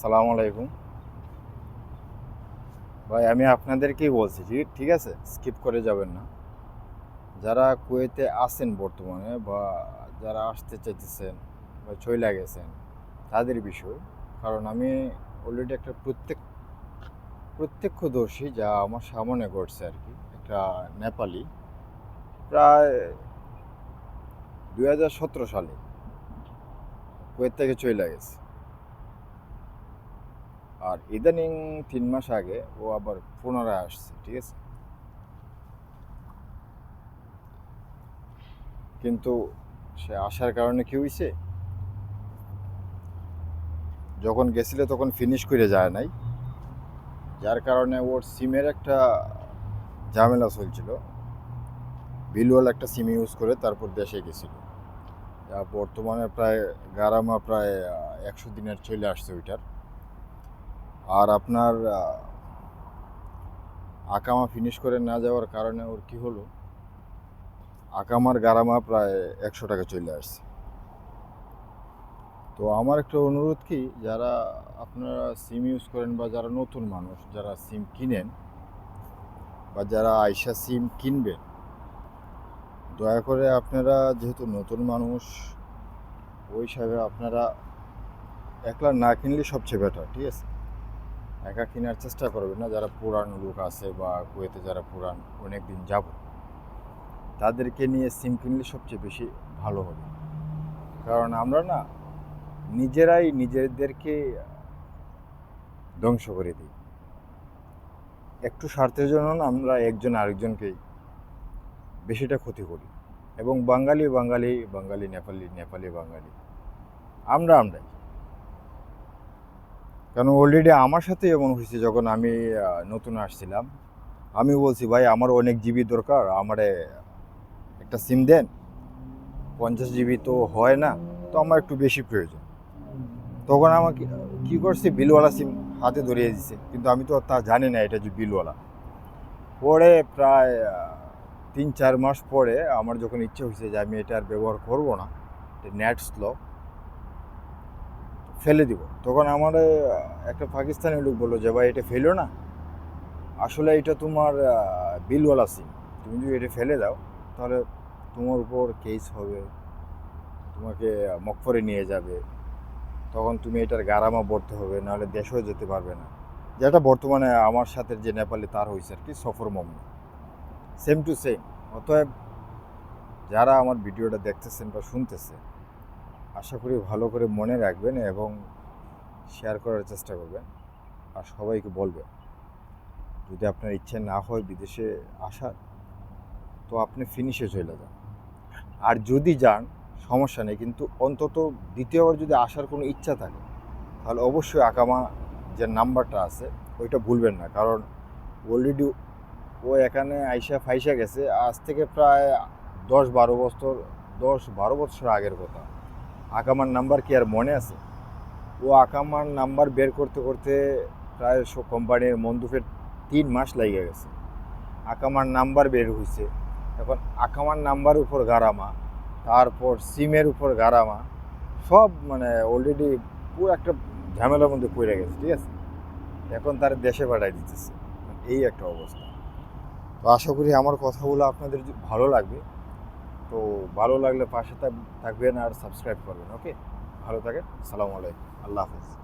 সালাম আলাইকুম। ভাই, আমি আপনাদেরকেই বলছি, ঠিক ঠিক আছে? স্কিপ করে যাবেন না। যারা কুয়েতে আছেন বর্তমানে বা যারা আসতে চাইতেছেন বা চলে গেছেন, তাদের বিষয়। কারণ আমি অলরেডি একটা প্রত্যেক, প্রত্যক্ষদর্শী যা আমার সামনে ঘটছে আর কি, একটা নেপালি। প্রায় দুই হাজার সতেরো সালে কুয়েত থেকে চলে গেছে। আর ইদানিং তিন মাস আগে ও আবার পুনরায় আসছে, ঠিক আছে? কিন্তু সে আসার কারণে কি হয়েছে যখন গেছিল তখন ফিনিশ করে যায় নাই। যার কারণে ওর সিমের একটা ঝামেলা চলছিল। বিলওয়াল একটা সিম ইউজ করে তারপর দেশে গেছিল। বর্তমানে প্রায় গারামা প্রায় একশো দিনের চলে আসছে ওইটার। আর আপনার আকামা ফিনিশ করে না যাওয়ার কারণে ওর কি হলো? আকামার গারামা প্রায় একশো টাকা চলে আসছে। তো আমার একটা অনুরোধ কি, যারা আপনারা সিম ইউজ করেন বা যারা নতুন মানুষ, যারা সিম কিনেন বা যারা আয়সা সিম কিনবেন, দয়া করে আপনারা যেহেতু নতুন মানুষ, ওই হিসাবে আপনারা একলা না কিনলে সবচেয়ে বেটার ঠিক আছে? একা কেনার চেষ্টা করবেন না। যারা পুরান লোক আছে বা কুয়েতে যারা পুরান অনেক দিন যাব, তাদেরকে নিয়ে সিম কিনলে সবচেয়ে বেশি ভালো হবে। কারণ আমরা না, নিজেরাই নিজেদেরকে ধ্বংস করে দিই। একটু স্বার্থের জন্য না আমরা একজন আরেকজনকেই বেশিটা ক্ষতি করি। এবং বাঙালি বাঙালি বাঙালি, নেপালি নেপালি বাঙালি। আমরা আমরাই। কারণ অলরেডি আমার সাথে এমন হয়েছে যখন আমি নতুন আসছিলাম। আমি বলছি, ভাই আমার অনেক জিবি দরকার, আমারে একটা সিম দেন। পঞ্চাশ জিবি তো হয় না, তো আমার একটু বেশি প্রয়োজন। তখন আমাকে, কি করছে, বিলওয়ালা সিম হাতে ধরিয়ে দিছে, কিন্তু আমি তো তা জানি না এটা যে বিলওয়ালা। পরে প্রায় তিন চার মাস পরে আমার যখন ইচ্ছে হয়েছে যে আমি এটা আর ব্যবহার করব না নেট স্লো ফেলে দিব। তখন আমার একটা পাকিস্তানি লোক বলল যে, ভাই, এটা ফেলো না। আসলে এটা তোমার বিলওয়ালা সিম তুমি যদি এটা ফেলে দাও, তাহলে তোমার উপর কেস হবে। তোমাকে মকফরে নিয়ে যাবে। তখন তুমি এটার গারামা ভরতে হবে, নাহলে দেশেও যেতে পারবে না। যেটা বর্তমানে আমার সাথে যে নেপালে তার হয়েছে আর কি, সফর মম্মি সেম টু সেম অতএব যারা আমার ভিডিওটা দেখতেছেন বা শুনতেছে আশা করি ভালো করে মনে রাখবেন এবং শেয়ার করার চেষ্টা করবেন। আর সবাইকে বলবেন, যদি আপনার ইচ্ছে না হয় বিদেশে আসার, তো আপনি ফিনিশে চলে যান। আর যদি যান, সমস্যা নেই, কিন্তু অন্তত দ্বিতীয়বার যদি আসার কোনো ইচ্ছা থাকে, তাহলে অবশ্যই আকামা যে নাম্বারটা আছে, ওইটা ভুলবেন না। কারণ অলরেডি ও এখানে আইসা ফাইসা গেছে, আজ থেকে প্রায় দশ বারো বছর, দশ বারো বছর আগের কথা। আকামার নাম্বার কি আর মনে আছে? ও আকামার নাম্বার বের করতে করতে প্রায় সব কোম্পানির মন্দুফের তিন মাস লেগে গেছে। আকামার নাম্বার বের হয়েছে এখন আকামার নাম্বার উপর গারামা, তারপর সিমের উপর গারামা, সব মানে অলরেডি পুরো একটা ঝামেলার মধ্যে পড়ে গেছে, ঠিক আছে? এখন তার দেশে পাঠাই দিতেছে। এই একটা অবস্থা। তো আশা করি আমার কথাগুলো আপনাদের ভালো লাগবে তো ভালো লাগলে পাশে থাক- থাকবেন আর সাবস্ক্রাইব করবেন ওকে ভালো থাকেন, সালামু আলাইকুম, আল্লাহ হাফেজ।